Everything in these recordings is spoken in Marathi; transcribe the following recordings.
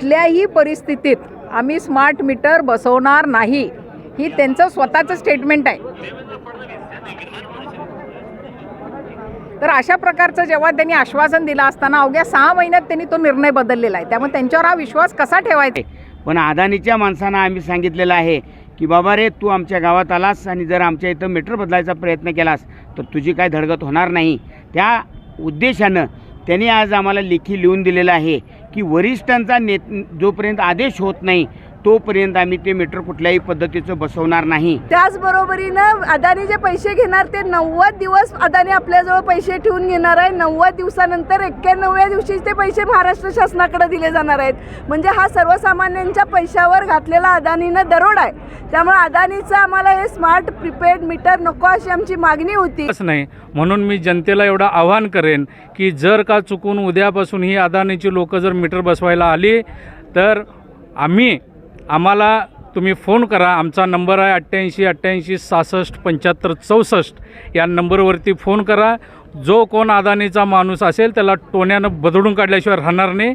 कुठल्याही परिस्थितीत आम्ही स्मार्ट मीटर बसवणार नाही. ही त्यांचं स्वतःचं स्टेटमेंट आहे. तर अशा प्रकारचं जेव्हा त्यांनी आश्वासन दिलं असताना अवघ्या सहा महिन्यात त्यांनी तो निर्णय बदललेला आहे. त्यामुळे त्यांच्यावर हा विश्वास कसा ठेवायचा? पण अदानीच्या माणसांना आम्ही सांगितलेलं आहे की बाबा रे तू आमच्या गावात आलास आणि जर आमच्या इथं मीटर बदलायचा प्रयत्न केलास तर तुझी काय धडगत होणार नाही. त्या उद्देशानं त्यांनी आज आम्हाला लेखी लिहून दिलेलं आहे. की वरिष्ठांचा ने जोपर्यंत आदेश होत नाही तोपर्यंत आम्ही ते मीटर कुठल्याही पद्धतीचं बसवणार नाही. त्याचबरोबरीनं अदानी जे पैसे घेणार ते नव्वद दिवस अदानी आपल्याजवळ पैसे ठेवून घेणार आहे. नव्वद दिवसानंतर एक्क्याण्णव्या दिवशी ते पैसे महाराष्ट्र शासनाकडे दिले जाणार आहेत. म्हणजे हा सर्वसामान्यांच्या पैशावर घातलेला अदानीनं दरोडा आहे. त्यामुळे अदानीचं आम्हाला हे स्मार्ट प्रीपेड मीटर नको अशी आमची मागणी होती. नाही. म्हणून मी जनतेला एवढं आव्हान करेन की जर का चुकून उद्यापासून ही अदानीची लोक जर मीटर बसवायला आली तर आम्ही आम्हाला तुम्ही फोन करा. आमचा नंबर आहे अठ्ठ्याऐंशी अठ्ठ्याऐंशी सहासष्ट पंच्याहत्तर चौसष्ट. या नंबरवरती फोन करा. जो कोण अदानीचा माणूस असेल त्याला टोण्यानं बदडून काढल्याशिवाय राहणार नाही.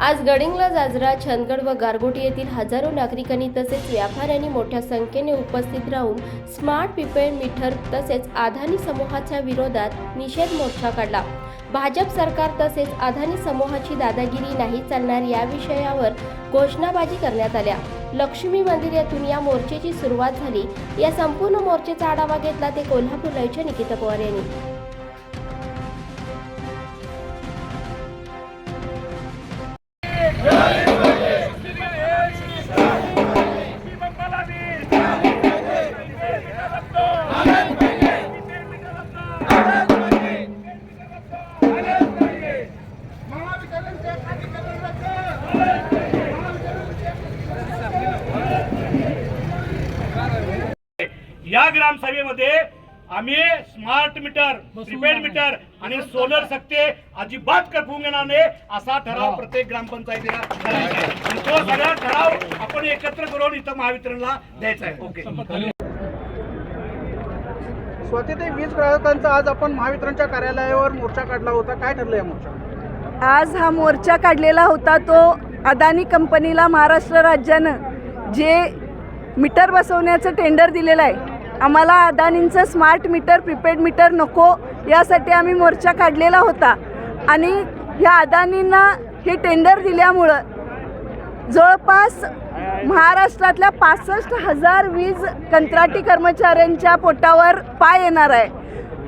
आज गडिंगला जाजरा चंदगड व गारगोटी येथील हजारो नागरिकांनी तसेच व्यापाऱ्यांनी मोठ्या संख्येने उपस्थित राहून स्मार्ट पिपेड मीटर तसेच आधानी समूहाच्या विरोधात निषेध मोर्चा काढला. भाजप सरकार तसेच अदानी समूहाची दादागिरी नाही चालणार या विषयावर घोषणाबाजी करण्यात आल्या. लक्ष्मी मंदिर येथून या मोर्चेची सुरुवात झाली. या संपूर्ण मोर्चेचा आढावा घेतला ते कोल्हापूर लयच्या निकिता पवार यांनी. या ग्रामसभेमध्ये आम्ही स्मार्ट मीटर प्रीपेड मीटर आणि सोलर सक्ते अजिबात कटवून घेणार नाही. असा ठराव प्रत्येक ग्रामपंचायतीला करायचा आहे. आणि तो सगळा ठराव आपण एकत्र करून इथं महावितरणला द्यायचा आहे. ओके स्वातीताई वीज ग्राहकांचा आज आपण महावितरणच्या कार्यालयावर मोर्चा काढला होता. काय ठरलं या मोर्चा आज हा मोर्चा काढलेला होता तो अदानी कंपनीला महाराष्ट्र राज्यानं जे मीटर बसवण्याचं टेंडर दिलेलं आहे आम्हाला अदानींचं स्मार्ट मीटर प्रीपेड मीटर नको यासाठी आम्ही मोर्चा काढलेला होता. आणि ह्या अदानींना हे टेंडर दिल्यामुळं जवळपास महाराष्ट्रातल्या पासष्ट हजार वीज कंत्राटी कर्मचाऱ्यांच्या पोटावर पाय येणार आहे.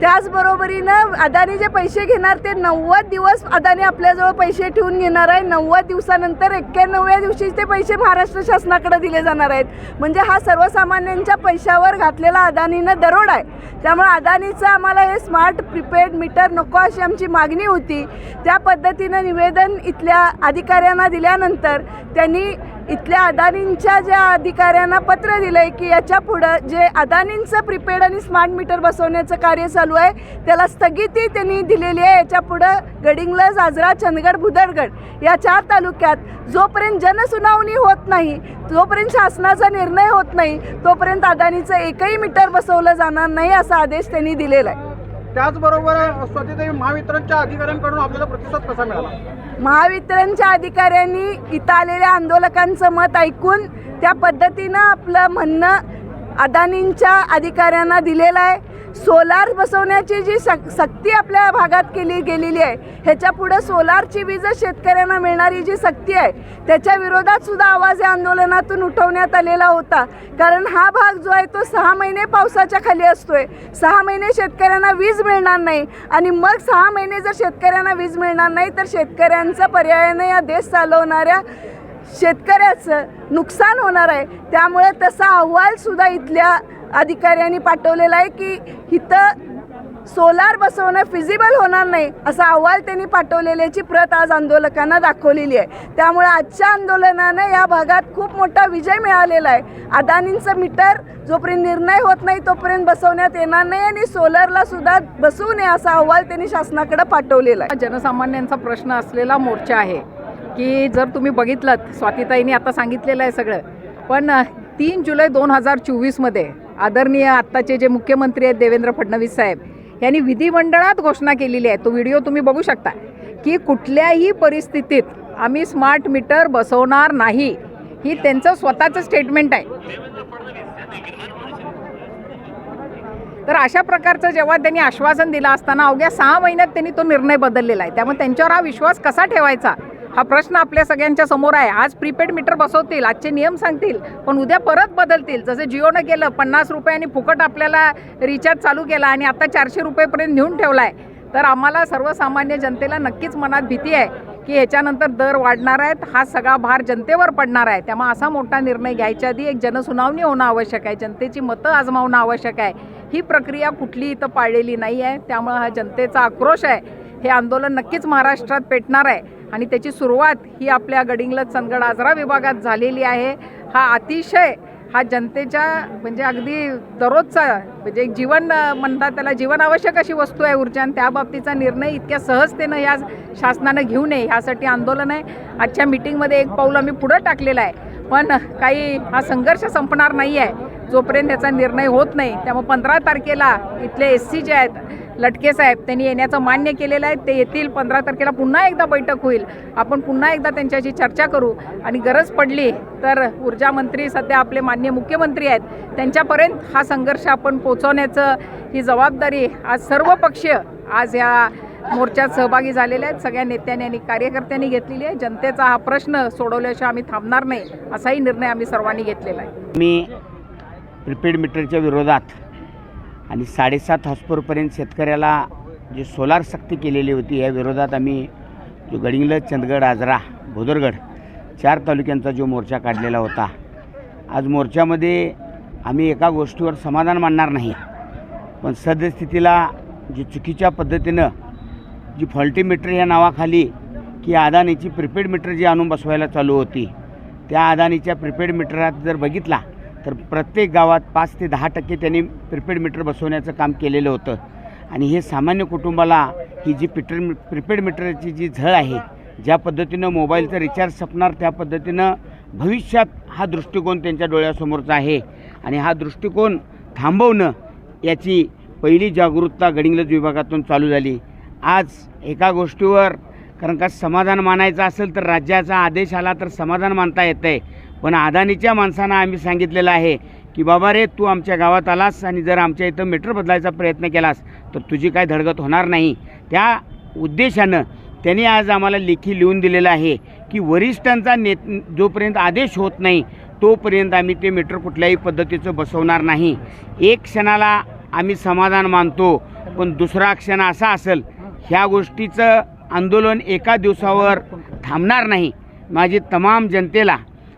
त्याचबरोबरीनं अदानी जे पैसे घेणार ते नव्वद दिवस अदानी आपल्याजवळ पैसे ठेवून घेणार आहे. नव्वद दिवसानंतर एक्क्याण्णव्या दिवशी ते पैसे महाराष्ट्र शासनाकडे दिले जाणार आहेत. म्हणजे हा सर्वसामान्यांच्या पैशावर घातलेला अदानीनं दरोड आहे. त्यामुळे अदानीचं आम्हाला हे स्मार्ट प्रिपेड मीटर नको अशी आमची मागणी होती. त्या पद्धतीनं निवेदन इथल्या अधिकाऱ्यांना दिल्यानंतर त्यांनी इथल्या अदानींच्या ज्या अधिकाऱ्यांना पत्र दिलं आहे की याच्या पुढं जे अदानींचं प्रीपेड आणि स्मार्ट मीटर बसवण्याचं कार्य चालू आहे त्याला स्थगिती त्यांनी दिलेली आहे. याच्या पुढं गडिंग्लज आजरा चंदगड भुदरगड या चार तालुक्यात जोपर्यंत जनसुनावणी होत नाही जोपर्यंत शासनाचा निर्णय होत नाही तोपर्यंत अदानीचं एकही मीटर बसवलं जाणार नाही असा आदेश त्यांनी दिलेला आहे. त्याचबरोबर स्वातीताई महावितरणच्या अधिकाऱ्यांकडून आपल्याला प्रतिसाद कसा मिळाला? महावितरणच्या अधिकाऱ्यांनी इथं आलेल्या आंदोलकांचं मत ऐकून त्या पद्धतीनं आपलं म्हणणं अदानींच्या अधिकाऱ्यांना दिलेलं आहे. सोलार बसवण्याची जी सक सक्ती आपल्या भागात केली गेलेली आहे ह्याच्यापुढं सोलारची वीज शेतकऱ्यांना मिळणारी जी सक्ती आहे त्याच्या विरोधात सुद्धा आवाज या आंदोलनातून उठवण्यात आलेला होता. कारण हा भाग जो आहे तो सहा महिने पावसाच्या खाली असतोय. सहा महिने शेतकऱ्यांना वीज मिळणार नाही आणि मग सहा महिने जर शेतकऱ्यांना वीज मिळणार नाही तर शेतकऱ्यांचं पर्यायाने या देश चालवणाऱ्या शेतकऱ्याचं नुकसान होणार आहे. त्यामुळे तसा अहवालसुद्धा इथल्या अधिकाऱ्यांनी पाठवलेला आहे की इथं सोलार बसवणं फिजिबल होणार नाही असा अहवाल त्यांनी पाठवलेल्याची प्रत आज आंदोलकांना दाखवलेली आहे. त्यामुळे आजच्या आंदोलनानं या भागात खूप मोठा विजय मिळालेला आहे. अदानींचं मीटर जोपर्यंत निर्णय होत नाही तोपर्यंत बसवण्यात येणार नाही आणि सोलरला सुद्धा बसवू नये असा अहवाल त्यांनी शासनाकडे पाठवलेला आहे. जनसामान्यांचा प्रश्न असलेला मोर्चा आहे की जर तुम्ही बघितलं स्वातीताईंनी आता सांगितलेलं आहे सगळं पण तीन जुलै दोन हजार चोवीसमध्ये आदरणीय आत्ताचे जे मुख्यमंत्री आहेत देवेंद्र फडणवीस साहेब यांनी विधिमंडळात घोषणा केलेली आहे. तो व्हिडिओ तुम्ही बघू शकता की कुठल्याही परिस्थितीत आम्ही स्मार्ट मीटर बसवणार नाही. ही त्यांचं स्वतःचं स्टेटमेंट आहे. तर अशा प्रकारचं जेव्हा त्यांनी आश्वासन दिलं असताना अवघ्या सहा महिन्यात त्यांनी तो निर्णय बदललेला आहे. त्यामुळे त्यांच्यावर हा विश्वास कसा ठेवायचा? हा प्रश्न आपल्या सगळ्यांच्या समोर आहे. आज प्रीपेड मीटर बसवतील आजचे नियम सांगतील पण उद्या परत बदलतील. जसं जिओनं केलं पन्नास रुपयांनी फुकट आपल्याला रिचार्ज चालू केला आणि आता चारशे रुपयेपर्यंत नेऊन ठेवला आहे तर आम्हाला सर्वसामान्य जनतेला नक्कीच मनात भीती आहे की ह्याच्यानंतर दर वाढणार आहेत हा सगळा भार जनतेवर पडणार आहे. त्यामुळे असा मोठा निर्णय घ्यायच्या आधी एक जनसुनावणी होणं आवश्यक आहे. जनतेची मतं आजमावणं आवश्यक आहे. ही प्रक्रिया कुठली इथं पाळलेली नाही आहे. त्यामुळं हा जनतेचा आक्रोश आहे. हे आंदोलन नक्कीच महाराष्ट्रात पेटणार आहे. आणि त्याची सुरुवात ही आपल्या गडिंग्लज चंदगड आजरा विभागात झालेली आहे. हा अतिशय हा जनतेच्या म्हणजे अगदी दररोजचा म्हणजे एक जीवन म्हणतात त्याला जीवन आवश्यक अशी वस्तू आहे ऊर्जा. आणि त्या बाबतीचा निर्णय इतक्या सहजतेनं या शासनानं घेऊ नये ह्यासाठी आंदोलन आहे. आजच्या मिटिंगमध्ये एक पाऊल आम्ही पुढं टाकलेलं आहे. पण काही हा संघर्ष संपणार नाही आहे जोपर्यंत याचा निर्णय होत नाही त्यामुळे पंधरा तारखेला इथले एस सी जे आहेत लटके साहेब त्यांनी येण्याचं मान्य केलेलं आहे. ते येतील पंधरा तारखेला पुन्हा एकदा बैठक होईल. आपण पुन्हा एकदा त्यांच्याशी चर्चा करू. आणि गरज पडली तर ऊर्जा मंत्री सध्या आपले मान्य मुख्यमंत्री आहेत. त्यांच्यापर्यंत हा संघर्ष आपण पोचवण्याचं ही जबाबदारी आज सर्व पक्ष आज या मोर्चात सहभागी झालेले आहेत. सगळ्या नेत्यांनी आणि कार्यकर्त्यांनी घेतलेली आहे. जनतेचा हा प्रश्न सोडवल्याशिवाय आम्ही थांबणार नाही. असाही निर्णय आम्ही सर्वांनी घेतलेला आहे. मी प्रिपेड मीटरच्या विरोधात आणि साडेसात हॉस्पोरपर्यंत शेतकऱ्याला जी सोलार सक्ती केलेली होती या विरोधात आम्ही जो गडिंगलज चंदगड आजरा भोदरगड चार तालुक्यांचा जो मोर्चा काढलेला होता. आज मोर्चामध्ये आम्ही एका गोष्टीवर समाधान मानणार नाही पण सद्यस्थितीला जी चुकीच्या पद्धतीनं जी फॉल्टी मीटर या नावाखाली की अदानीची प्रिपेड मीटर जी आणून बसवायला चालू होती त्या अदानीच्या प्रिपेड मीटरात जर बघितला तर प्रत्येक गावात पाच ते दहा टक्के त्यांनी प्रिपेड मीटर बसवण्याचं काम केलेलं होतं. आणि हे सामान्य कुटुंबाला ही जी पिटर प्रिपेड मीटरची जी झळ आहे ज्या पद्धतीनं मोबाईलचं रिचार्ज संपणार त्या पद्धतीनं भविष्यात हा दृष्टिकोन त्यांच्या डोळ्यासमोरचा आहे. आणि हा दृष्टिकोन थांबवणं याची पहिली जागरूकता गडिंग्लज विभागातून चालू झाली. आज एका गोष्टीवर कारण का समाधान मानायचं असेल तर राज्याचा आदेश आला तर समाधान मानता येतं आहे पण अदानीच्या माणसांना आम्ही सांगितलेलं आहे की बाबा रे तू आमच्या गावात आलास आणि जर आमच्या इथं मीटर बदलायचा प्रयत्न केलास तर तुझी काय धडगत होणार नाही. त्या उद्देशानं त्यांनी आज आम्हाला लेखी लिहून दिलेलं आहे की वरिष्ठांचा नेत जोपर्यंत आदेश होत नाही तोपर्यंत आम्ही ते मीटर कुठल्याही पद्धतीचं बसवणार नाही. एक क्षणाला आम्ही समाधान मानतो पण दुसरा क्षण असा असेल ह्या गोष्टीचं आंदोलन एका दिवसावर थांबणार नाही. माझी तमाम जनतेला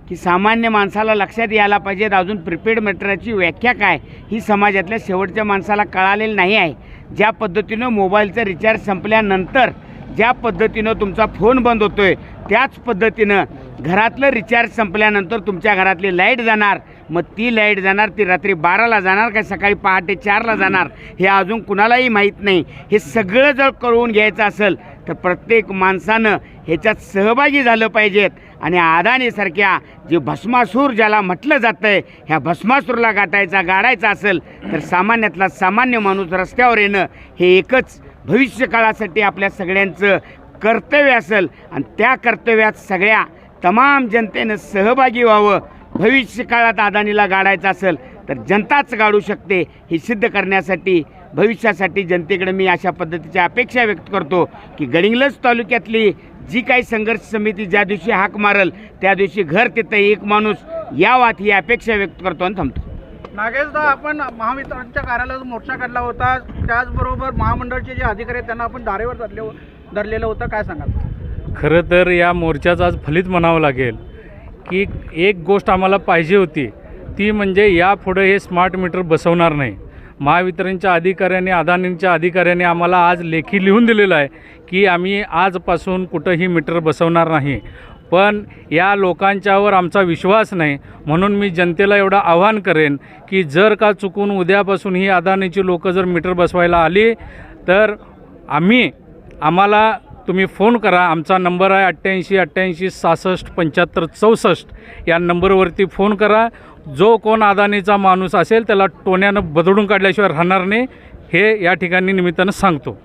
की सामान्य माणसाला लक्षात यायला पाहिजेत अजून प्रिपेड मीटरची व्याख्या काय? ही समाजातल्या शेवटच्या माणसाला कळालेली नाही आहे. ज्या पद्धतीनं मोबाईलचं रिचार्ज संपल्यानंतर ज्या पद्धतीनं तुमचा फोन बंद होतोय त्याच पद्धतीनं घरातलं रिचार्ज संपल्यानंतर तुमच्या घरातली लाइट जाणार. मग ती लाइट जाणार ती रात्री बाराला जाणार का सकाळी पहाटे चारला जाणार हे अजून कुणालाही माहीत नाही. हे सगळं जर कळवून घ्यायचं असेल तर प्रत्येक माणसानं ह्याच्यात सहभागी झालं पाहिजेत. आणि अदानीसारख्या जे भस्मासूर ज्याला म्हटलं जातं आहे ह्या भस्मासूरला गाठायचा गाडायचा असेल तर सामान्यातला सामान्य माणूस रस्त्यावर येणं हे एकच भविष्यकाळासाठी आपल्या सगळ्यांचं कर्तव्य असेल. आणि त्या कर्तव्यात सगळ्या तमाम जनतेनं सहभागी व्हावं. भविष्य काळात अदानीला गाडायचं असेल तर जनताच गाडू शकते हे सिद्ध करण्यासाठी भविष्यासाठी जनतेकडे मी अशा पद्धतीची अपेक्षा व्यक्त करतो की गडिंग्लज तालुक्यातली जी काही संघर्ष समिती ज्या दिवशी हाक मारल त्या दिवशी घर तिथं एक माणूस यावात ही अपेक्षा व्यक्त करतो आणि थांबतो. नागेशदा आपण महावितरणच्या कार्यालयात मोर्चा काढला होता. त्याचबरोबर महामंडळाचे जे अधिकारी आहेत त्यांना आपण दारेवर धरले धरलेलं होतं. काय सांगाल? खरं तर या मोर्चाचं आज फलित म्हणावं लागेल की एक गोष्ट आम्हाला पाहिजे होती. ती म्हणजे यापुढे हे स्मार्ट मीटर बसवणार नाही. महावितरणच्या अधिकाऱ्यांनी अदानींच्या अधिकाऱ्यांनी आम्हाला आज लेखी लिहून दिलेलं आहे की आम्ही आजपासून कुठंही मीटर बसवणार नाही. पण या लोकांच्यावर आमचा विश्वास नाही. म्हणून मी जनतेला एवढं आव्हान करेन की जर का चुकून उद्यापासून ही अदानीची लोकं जर मीटर बसवायला आली तर आम्ही आम्हाला तुम्ही फोन करा. आमचा नंबर आहे अठ्ठ्याऐंशी अठ्ठ्याऐंशी सहासष्ट पंच्याहत्तर चौसष्ट. या नंबरवरती फोन करा. जो कोण अदानीचा माणूस असेल त्याला टोण्यानं बदडून काढल्याशिवाय राहणार नाही हे या ठिकाणी निमित्तानं सांगतो.